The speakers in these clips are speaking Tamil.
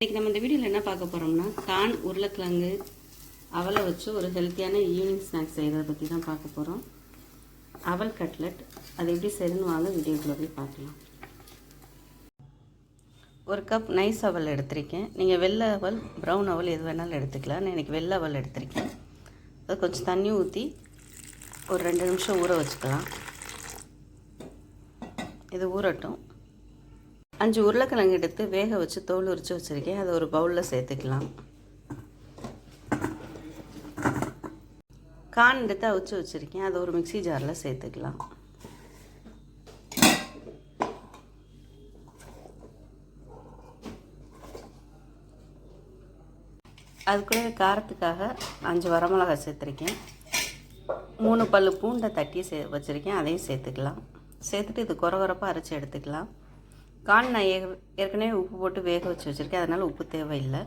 இன்றைக்கி நம்ம இந்த வீடியோவில் என்ன பார்க்க போகிறோம்னா கான் உருளைக்கிழங்கு அவலை வச்சு ஒரு ஹெல்த்தியான ஈவினிங் ஸ்நாக்ஸ் செய்கிறத பற்றி தான் பார்க்க போகிறோம் அவல் கட்லெட் அது எப்படி செய்யணும்னு வாங்க வீடியோக்குள்ளே போய் பார்க்கலாம். ஒரு கப் நைஸ் அவல் எடுத்திருக்கேன். நீங்கள் வெள்ளை அவல் ப்ரௌன் அவல் எது வேணாலும் எடுத்துக்கலாம். நான் இன்றைக்கி வெள்ளை அவல் எடுத்திருக்கேன். அது கொஞ்சம் தண்ணி ஊற்றி ஒரு ரெண்டு நிமிஷம் ஊற வச்சுக்கலாம். இது ஊறட்டும். அஞ்சு உருளைக்கிழங்கு எடுத்து வேக வச்சு தோல் உரித்து வச்சுருக்கேன். அதை ஒரு பவுலில் சேர்த்துக்கலாம். கான் எடுத்து அவிச்சு வச்சுருக்கேன். அதை ஒரு மிக்சி ஜாரில் சேர்த்துக்கலாம். அது கூட காரத்துக்காக அஞ்சு வரமிளகாய் சேர்த்துருக்கேன். மூணு பல் பூண்டை தட்டி சே வச்சுருக்கேன். அதையும் சேர்த்துக்கலாம். சேர்த்துட்டு இது குறகுறப்பாக அரைச்சி எடுத்துக்கலாம். கான் நான் ஏற்கனவே உப்பு போட்டு வேக வச்சு வச்சுருக்கேன். அதனால் உப்பு தேவையில்லை.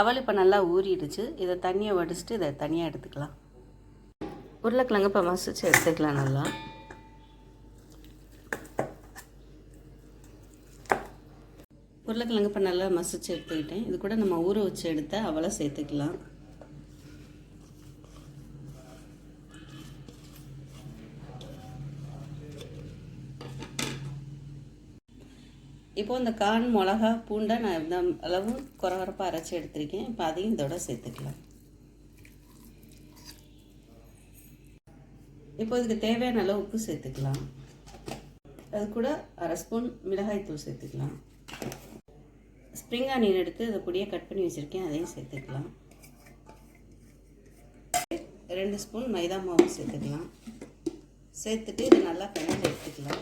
அவள் இப்போ நல்லா ஊறிடுச்சு. இதை தண்ணியை வடிச்சிட்டு இதை தனியாக எடுத்துக்கலாம். உருளைக்கிழங்கு இப்போ மசிச்சு எடுத்துக்கலாம் நல்லா. உருளைக்கிழங்கு இப்போ நல்லா மசிச்சு எடுத்துக்கிட்டேன். இது கூட நம்ம ஊற வச்சு எடுத்த அவளை சேர்த்துக்கலாம். இப்போது இந்த கான் மிளகா பூண்டை நான் இந்த அளவு குறவரப்பாக அரைச்சி எடுத்திருக்கேன். இப்போ அதையும் இதோட சேர்த்துக்கலாம். இப்போ இதுக்கு தேவையான அளவு உப்பு சேர்த்துக்கலாம். அது கூட அரை ஸ்பூன் மிளகாய்த்தூள் சேர்த்துக்கலாம். ஸ்ப்ரிங் ஆனியன் எடுத்து அதை பொடியை கட் பண்ணி வச்சுருக்கேன். அதையும் சேர்த்துக்கலாம். ரெண்டு ஸ்பூன் மைதா மாவும் சேர்த்துக்கலாம். சேர்த்துட்டு இதை நல்லா பிணைஞ்சு எடுத்துக்கலாம்.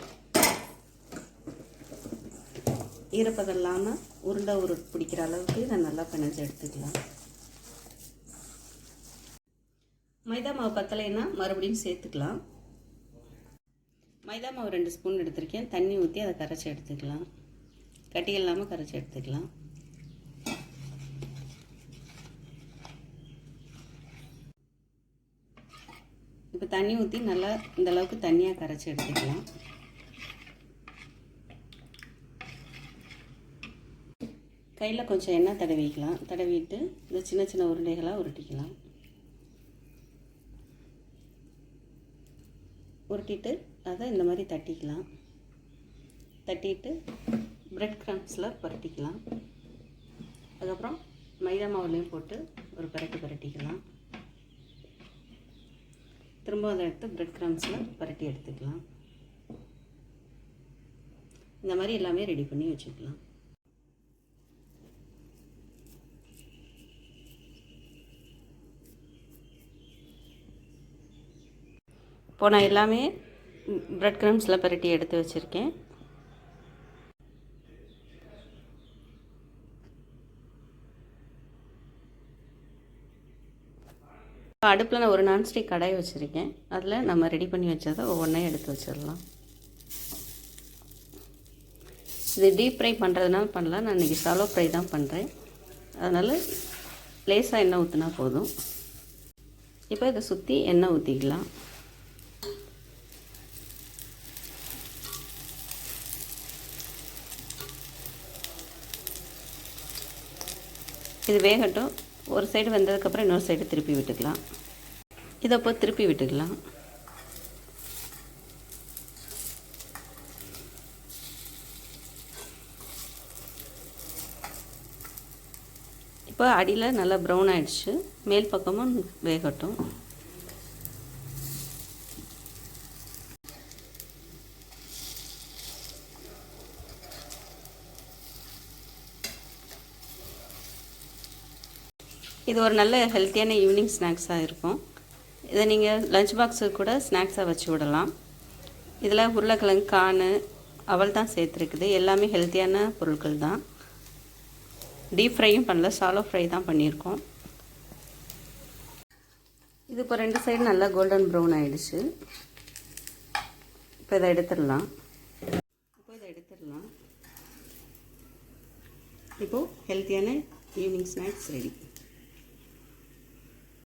ஈரப்பதம் இல்லாமல் உருண்டை உரு பிடிக்கிற அளவுக்கு இதை நல்லா பிணைஞ்சு எடுத்துக்கலாம். மைதா மாவு பத்தலைன்னா மறுபடியும் சேர்த்துக்கலாம். மைதா மாவு ரெண்டு ஸ்பூன் எடுத்திருக்கேன். தண்ணி ஊற்றி அதை கரைச்சி எடுத்துக்கலாம். கட்டி இல்லாமல் கரைச்சி எடுத்துக்கலாம். இப்போ தண்ணி ஊற்றி நல்லா இந்த அளவுக்கு தண்ணியாக கரைச்சி எடுத்துக்கலாம். கையில் கொஞ்சம் எண்ணெய் தடவிக்கலாம். தடவிட்டு இந்த சின்ன சின்ன உருண்டைகளாக உருட்டிக்கலாம். உருட்டிட்டு அதை இந்த மாதிரி தட்டிக்கலாம். தட்டிட்டு ப்ரெட் க்ரம்ஸில் புரட்டிக்கலாம். அதுக்கப்புறம் மைதா மாவுலையும் போட்டு ஒரு பரட்டி புரட்டிக்கலாம். திரும்ப அதை எடுத்து ப்ரெட் க்ரம்ஸில் புரட்டி எடுத்துக்கலாம். இந்த மாதிரி எல்லாமே ரெடி பண்ணி வச்சுக்கலாம். இப்போது நான் எல்லாமே ப்ரெட் க்ரம்ஸில் பரட்டி எடுத்து வச்சுருக்கேன். அடுப்பில் நான் ஒரு நான்ஸ்டிக் கடாய் வச்சுருக்கேன். அதில் நம்ம ரெடி பண்ணி வச்சதை ஒவ்வொன்றையும் எடுத்து வச்சிடலாம். இது டீப் ஃப்ரை பண்ணுறதுனால பண்ணலாம். நான் இன்றைக்கி சாலோ ஃப்ரை தான் பண்ணுறேன் அதனால் லேசாக எண்ணெய் ஊற்றினா போதும். இப்போ இதை சுற்றி எண்ணெய் ஊற்றிக்கலாம் இது வேகட்டும். ஒரு சைடு வந்ததுக்கப்புறம் இன்னொரு சைடு திருப்பி விட்டுக்கலாம். இதை அப்போ திருப்பி விட்டுக்கலாம். இப்போ அடியில் நல்லா ப்ரௌன் ஆகிடுச்சு மேல் பக்கமும் வேகட்டும். இது ஒரு நல்ல ஹெல்த்தியான ஈவினிங் ஸ்நாக்ஸாக இருக்கும். இதை நீங்கள் லஞ்ச் பாக்ஸு கூட ஸ்நாக்ஸாக வச்சு விடலாம். இதில் உருளைக்கிழங்கு கான் அவள் தான் சேர்த்துருக்குது. எல்லாமே ஹெல்த்தியான பொருட்கள் தான். டீப் ஃப்ரையும் பண்ணல சாலோ ஃப்ரை தான் பண்ணியிருக்கோம். இது இப்போ ரெண்டு சைடு நல்லா கோல்டன் ப்ரௌன் ஆகிடுச்சு இப்போ இதை எடுத்துடலாம். இப்போ இதை எடுத்துடலாம். இப்போது ஹெல்த்தியான ஈவினிங் ஸ்நாக்ஸ் ரெடி